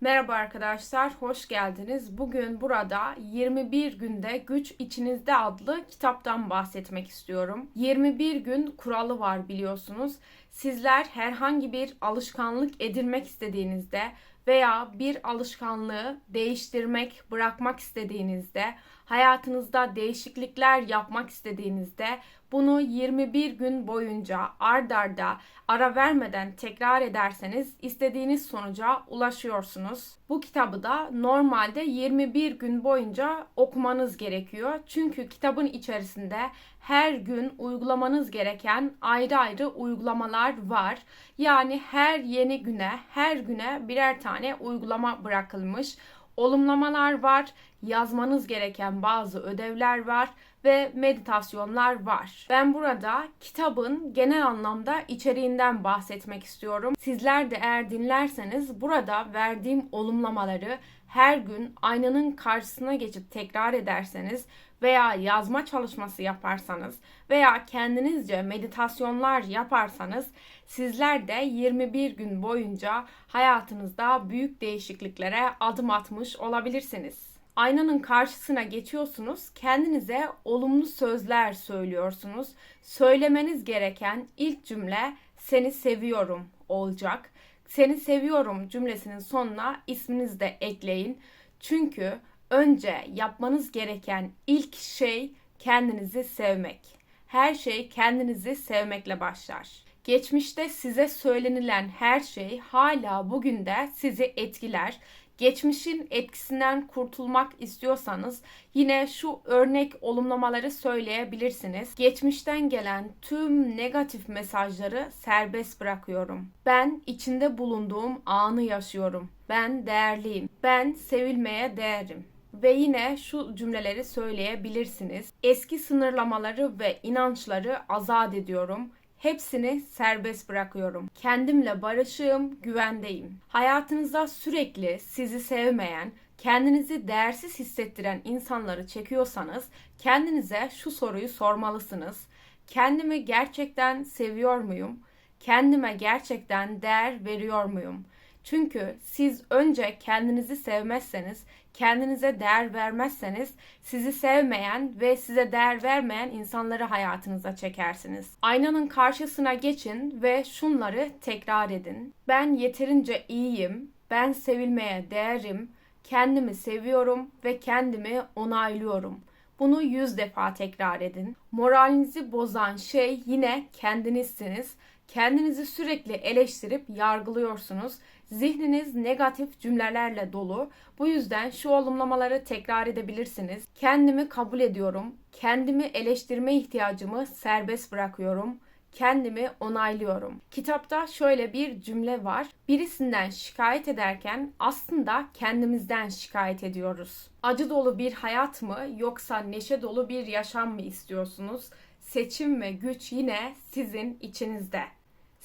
Merhaba arkadaşlar, hoş geldiniz. Bugün burada 21 günde güç içinizde adlı kitaptan bahsetmek istiyorum. 21 gün kuralı var biliyorsunuz. Sizler herhangi bir alışkanlık edinmek istediğinizde veya bir alışkanlığı değiştirmek, bırakmak istediğinizde, hayatınızda değişiklikler yapmak istediğinizde bunu 21 gün boyunca ard arda ara vermeden tekrar ederseniz istediğiniz sonuca ulaşıyorsunuz. Bu kitabı da normalde 21 gün boyunca okumanız gerekiyor. Çünkü kitabın içerisinde her gün uygulamanız gereken ayrı ayrı uygulamalar var. Yani her yeni güne, her güne birer tane uygulama bırakılmış olumlamalar var, yazmanız gereken bazı ödevler var ve meditasyonlar var. Ben burada kitabın genel anlamda içeriğinden bahsetmek istiyorum. Sizler de eğer dinlerseniz burada verdiğim olumlamaları her gün aynanın karşısına geçip tekrar ederseniz veya yazma çalışması yaparsanız veya kendinizce meditasyonlar yaparsanız sizler de 21 gün boyunca hayatınızda büyük değişikliklere adım atmış olabilirsiniz. Aynanın karşısına geçiyorsunuz, kendinize olumlu sözler söylüyorsunuz. Söylemeniz gereken ilk cümle seni seviyorum olacak. Seni seviyorum cümlesinin sonuna isminizi de ekleyin. Çünkü önce yapmanız gereken ilk şey kendinizi sevmek. Her şey kendinizi sevmekle başlar. Geçmişte size söylenilen her şey hala bugün de sizi etkiler. Geçmişin etkisinden kurtulmak istiyorsanız yine şu örnek olumlamaları söyleyebilirsiniz. Geçmişten gelen tüm negatif mesajları serbest bırakıyorum. Ben içinde bulunduğum anı yaşıyorum. Ben değerliyim. Ben sevilmeye değerim ve yine şu cümleleri söyleyebilirsiniz. Eski sınırlamaları ve inançları azat ediyorum. Hepsini serbest bırakıyorum. Kendimle barışığım, güvendeyim. Hayatınıza sürekli sizi sevmeyen, kendinizi değersiz hissettiren insanları çekiyorsanız kendinize şu soruyu sormalısınız. Kendimi gerçekten seviyor muyum? Kendime gerçekten değer veriyor muyum? Çünkü siz önce kendinizi sevmezseniz, kendinize değer vermezseniz sizi sevmeyen ve size değer vermeyen insanları hayatınıza çekersiniz. Aynanın karşısına geçin ve şunları tekrar edin. Ben yeterince iyiyim, ben sevilmeye değerim, kendimi seviyorum ve kendimi onaylıyorum. Bunu yüz defa tekrar edin. Moralinizi bozan şey yine kendinizsiniz. Kendinizi sürekli eleştirip yargılıyorsunuz Zihniniz negatif cümlelerle dolu. Bu yüzden şu olumlamaları tekrar edebilirsiniz. Kendimi kabul ediyorum. Kendimi eleştirme ihtiyacımı serbest bırakıyorum kendimi onaylıyorum. Kitapta şöyle bir cümle var. Birisinden şikayet ederken aslında kendimizden şikayet ediyoruz. Acı dolu bir hayat mı yoksa neşe dolu bir yaşam mı istiyorsunuz? Seçim ve güç yine sizin içinizde.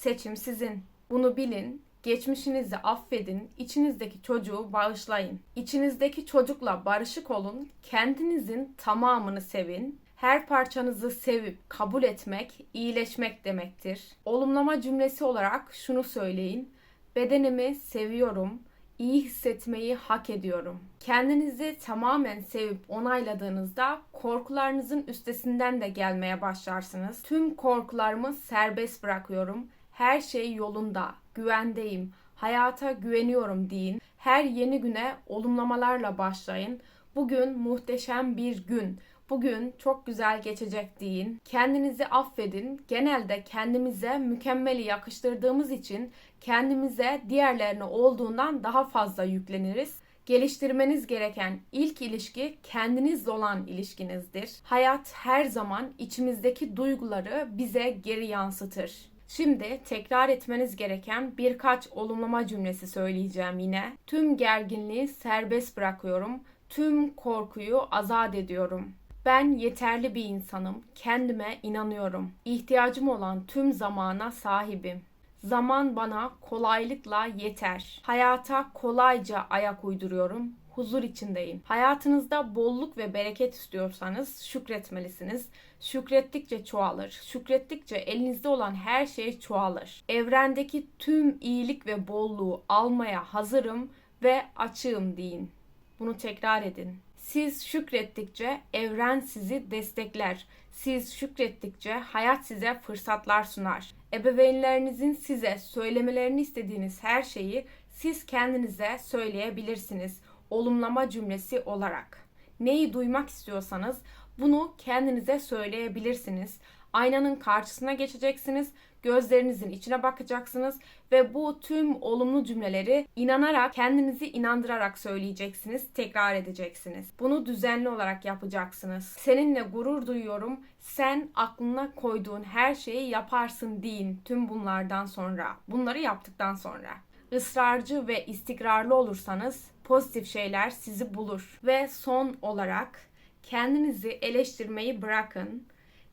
Seçim sizin. Bunu bilin Geçmişinizi affedin, içinizdeki çocuğu bağışlayın. İçinizdeki çocukla barışık olun, kendinizin tamamını sevin. Her parçanızı sevip kabul etmek, iyileşmek demektir. Olumlama cümlesi olarak şunu söyleyin. Bedenimi seviyorum, iyi hissetmeyi hak ediyorum. Kendinizi tamamen sevip onayladığınızda korkularınızın üstesinden de gelmeye başlarsınız. Tüm korkularımı serbest bırakıyorum. Her şey yolunda güvendeyim, hayata güveniyorum deyin. Her yeni güne olumlamalarla başlayın. Bugün muhteşem bir gün. Bugün çok güzel geçecek deyin. Kendinizi affedin. Genelde kendimize mükemmeli yakıştırdığımız için kendimize diğerlerine olduğundan daha fazla yükleniriz. Geliştirmeniz gereken ilk ilişki kendinizle olan ilişkinizdir. Hayat her zaman içimizdeki duyguları bize geri yansıtır. Şimdi tekrar etmeniz gereken birkaç olumlama cümlesi söyleyeceğim yine. Tüm gerginliği serbest bırakıyorum. Tüm korkuyu azat ediyorum. Ben yeterli bir insanım. Kendime inanıyorum. İhtiyacım olan tüm zamana sahibim. Zaman bana kolaylıkla yeter. Hayata kolayca ayak uyduruyorum huzur içindeyim. Hayatınızda bolluk ve bereket istiyorsanız şükretmelisiniz. Şükrettikçe çoğalır. Şükrettikçe elinizde olan her şey çoğalır. Evrendeki tüm iyilik ve bolluğu almaya hazırım ve açığım deyin. Bunu tekrar edin. Siz şükrettikçe evren sizi destekler. Siz şükrettikçe hayat size fırsatlar sunar. Ebeveynlerinizin size söylemelerini istediğiniz her şeyi siz kendinize söyleyebilirsiniz. Olumlama cümlesi olarak. Neyi duymak istiyorsanız bunu kendinize söyleyebilirsiniz. Aynanın karşısına geçeceksiniz, gözlerinizin içine bakacaksınız ve bu tüm olumlu cümleleri inanarak, kendinizi inandırarak söyleyeceksiniz, tekrar edeceksiniz. Bunu düzenli olarak yapacaksınız. Seninle gurur duyuyorum. Sen aklına koyduğun her şeyi yaparsın deyin tüm bunlardan sonra. Bunları yaptıktan sonra. Israrcı ve istikrarlı olursanız pozitif şeyler sizi bulur. Ve son olarak kendinizi eleştirmeyi bırakın.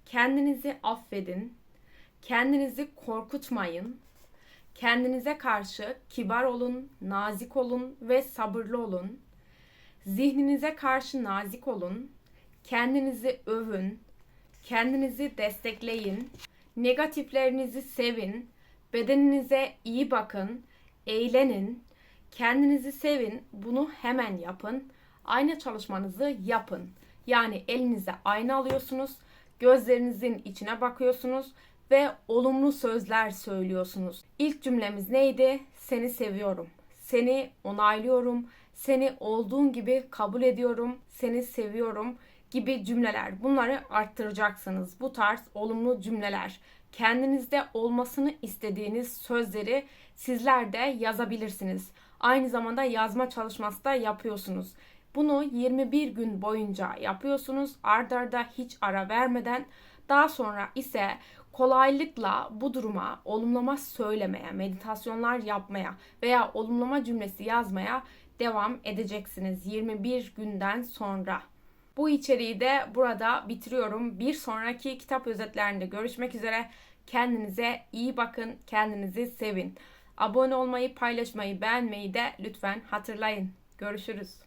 Kendinizi affedin. Kendinizi korkutmayın. Kendinize karşı kibar olun, nazik olun ve sabırlı olun. Zihninize karşı nazik olun. Kendinizi övün. Kendinizi destekleyin. Negatiflerinizi sevin. Bedeninize iyi bakın. Eğlenin. Kendinizi sevin. Bunu hemen yapın. Ayna çalışmanızı yapın. Yani elinize ayna alıyorsunuz. Gözlerinizin içine bakıyorsunuz ve olumlu sözler söylüyorsunuz. İlk cümlemiz neydi? Seni seviyorum. Seni onaylıyorum. Seni olduğun gibi kabul ediyorum. Seni seviyorum gibi cümleler. Bunları arttıracaksınız. Bu tarz olumlu cümleler. Kendinizde olmasını istediğiniz sözleri sizler de yazabilirsiniz. Aynı zamanda yazma çalışması da yapıyorsunuz. Bunu 21 gün boyunca yapıyorsunuz. Ardarda arda hiç ara vermeden. Daha sonra ise kolaylıkla bu duruma olumlama söylemeye, meditasyonlar yapmaya veya olumlama cümlesi yazmaya devam edeceksiniz 21 günden sonra. Bu içeriği de burada bitiriyorum. Bir sonraki kitap özetlerinde görüşmek üzere. Kendinize iyi bakın, kendinizi sevin. Abone olmayı, paylaşmayı, beğenmeyi de lütfen hatırlayın. Görüşürüz.